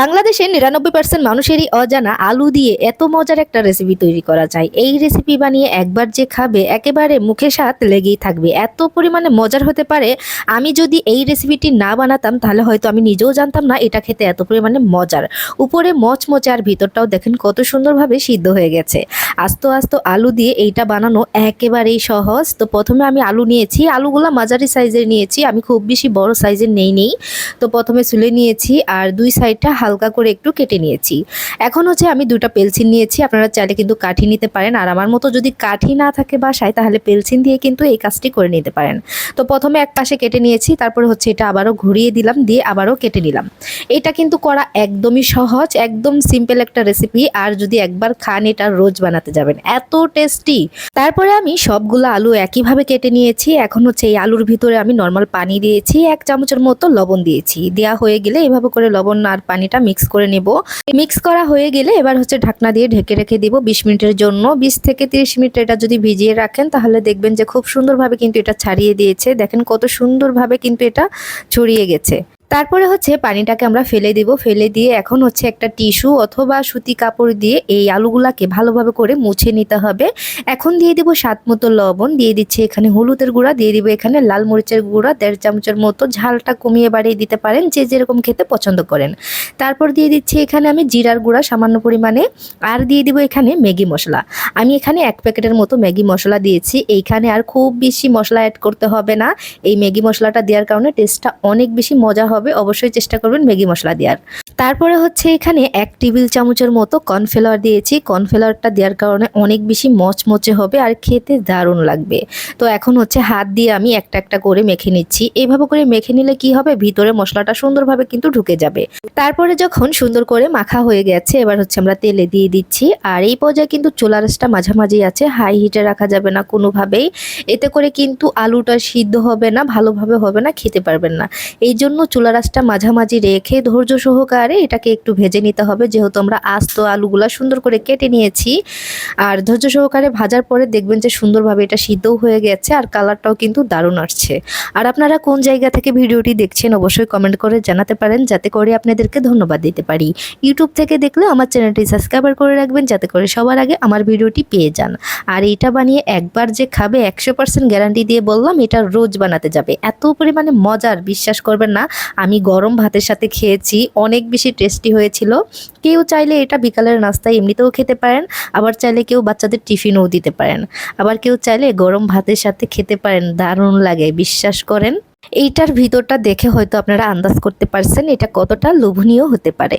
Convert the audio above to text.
বাংলাদেশের নিরানব্বই পার্সেন্ট মানুষেরই অজানা আলু দিয়ে এত মজার একটা রেসিপি তৈরি করা যায়। এই রেসিপি বানিয়ে একবার যে খাবে, একেবারে মুখে স্বাদ লেগেই থাকবে। এত পরিমাণে মজার হতে পারে, আমি যদি এই রেসিপিটি না বানাতাম, তাহলে হয়তো আমি নিজেও জানতাম না এটা খেতে এত পরিমাণে মজার। উপরে মচমচে আর ভিতরটাও দেখেন কত সুন্দরভাবে সিদ্ধ হয়ে গেছে। আস্ত আস্ত আলু দিয়ে এইটা বানানো একেবারেই সহজ। তো প্রথমে আমি আলু নিয়েছি, আলুগুলো মাঝারি সাইজের নিয়েছি। আমি খুব বেশি বড় সাইজের নেই নেই তো প্রথমে চুলে নিয়েছি, আর দুই সাইডটা হালকা করে একটু কেটে নিয়েছি। এখন হচ্ছে আমি দুটা পেলসিন নিয়েছি, আপনারা চাইলে কিন্তু কাঠি নিতে পারেন। আর আমার মতো যদি কাঠি না থাকে বাসায়, তাহলে পেলসিন দিয়ে কিন্তু এই কাজটি করে নিতে পারেন। তো প্রথমে এক পাশে কেটে নিয়েছি, তারপরে হচ্ছে এটা আবারও ঘুরিয়ে দিলাম, দিয়ে আবারও কেটে নিলাম। এটা কিন্তু করা একদমই সহজ, একদম সিম্পল একটা রেসিপি আর যদি একবার খান, এটা রোজ বানাতে যাবেন। এত টেস্টি তারপরে আমি সবগুলো আলু একইভাবে কেটে নিয়েছি। এখন হচ্ছে এই আলুর ভিতরে আমি নর্মাল পানি দিয়েছি, এক চামচের মতো লবণ দিয়েছি। দেওয়া হয়ে গেলে এভাবে করে লবণ আর পানিটা মিক্স করে নেব। মিক্স করা হয়ে গেলে এবার হচ্ছে ঢাকনা দিয়ে ঢেকে রেখে দিব বিশ মিনিটের জন্য। বিশ থেকে তিরিশ মিনিট এটা যদি ভিজিয়ে রাখেন তাহলে দেখবেন যে খুব সুন্দরভাবে কিন্তু এটা ছাড়িয়ে দিয়েছে। দেখেন কত সুন্দরভাবে কিন্তু এটা ছড়িয়ে গেছে। তারপরে হচ্ছে পানিটাকে আমরা ফেলে দিব। ফেলে দিয়ে এখন হচ্ছে একটা টিস্যু অথবা সুতি কাপড় দিয়ে এই আলুগুলাকে ভালোভাবে করে মুছে নিতে হবে। এখন দিয়ে দিব স্বাদ মতো লবণ, দিয়ে দিচ্ছি এখানে হলুদের গুঁড়া, দিয়ে দিব এখানে লাল মরিচের গুঁড়া, দেড় চামচের মতো ঝালটা কমিয়ে বাড়িয়ে দিতে পারেন যে যেরকম খেতে পছন্দ করেন। তারপর দিয়ে দিচ্ছি এখানে আমি জিরার গুঁড়া সামান্য পরিমাণে, আর দিয়ে দিব এখানে ম্যাগি মশলা। আমি এখানে এক প্যাকেটের মতো ম্যাগি মশলা দিয়েছি। এইখানে আর খুব বেশি মশলা অ্যাড করতে হবে না। এই ম্যাগি মশলাটা দেওয়ার কারণে টেস্টটা অনেক বেশি মজা হবে। অবশ্যই চেষ্টা করবেন ম্যাগি মশলা দেওয়ার। তারপরে হচ্ছে এখানে এক টেবিল চামচের মতো কর্নফ্লাওয়ার দিয়েছি। কর্নফ্লাওয়ারটা দেওয়ার কারণে অনেক বেশি মচমচে হবে আর খেতে দারুণ লাগবে। তো এখন হচ্ছে হাত দিয়ে আমি একটা একটা করে মেখে নিচ্ছি। এইভাবে করে মেখে নিলে কি হবে? ভিতরে মশলাটা সুন্দরভাবে কিন্তু ঢুকে যাবে। তারপরে যখন সুন্দর করে মাখা হয়ে গেছে, এবার হচ্ছে আমরা তেলে দিয়ে দিচ্ছি। আর এই পর্যায়ে কিন্তু চুলা রাসটা মাঝামাঝি আছে, হাই হিটে রাখা যাবে না কোনোভাবেই। এতে করে কিন্তু আলুটা সিদ্ধ হবে না, ভালোভাবে হবে না, খেতে পারবেন না। এই জন্য চুলা রাসটা মাঝামাঝি রেখে ধৈর্য সহকারে এটাকে একটু ভেজে নিতে হবে। যেহেতু আমরা আস্ত আলুগুলা সুন্দর করে কেটে নিয়েছি, আর ধৈর্য সহকারে ভাজার পরে দেখবেন যে সুন্দরভাবে এটা সিদ্ধও হয়ে গেছে আর কালারটাও কিন্তু দারুণ আসছে। আর আপনারা কোন জায়গা থেকে ভিডিওটি দেখছেন অবশ্যই কমেন্ট করে জানাতে পারেন, যাতে করে আপনাদেরকে ধন্যবাদ দিতে পারি। ইউটিউব থেকে দেখলে আমার চ্যানেলটি সাবস্ক্রাইবার করে রাখবেন, যাতে করে সবার আগে আমার ভিডিওটি পেয়ে যান। আর এটা বানিয়ে একবার যে খাবে একশো পার্সেন্ট গ্যারান্টি দিয়ে বললাম, এটা রোজ বানাতে যাবে। এত পরিমাণে মজার, বিশ্বাস করবেন না। আমি গরম ভাতের সাথে খেয়েছি, অনেক বেশি টেস্টি হয়েছিল। কেউ চাইলে এটা বিকালের নাস্তায় এমনিতেও খেতে পারেন, আবার চাইলে কেউ বাচ্চাদের টিফিনও দিতে পারেন। আবার কেউ চাইলে গরম ভাতের সাথে খেতে পারেন, দারুণ লাগে, বিশ্বাস করেন। এইটার ভিতরটা দেখে হয়তো আপনারা আন্দাজ করতে পারছেন এটা কতটা লোভনীয় হতে পারে।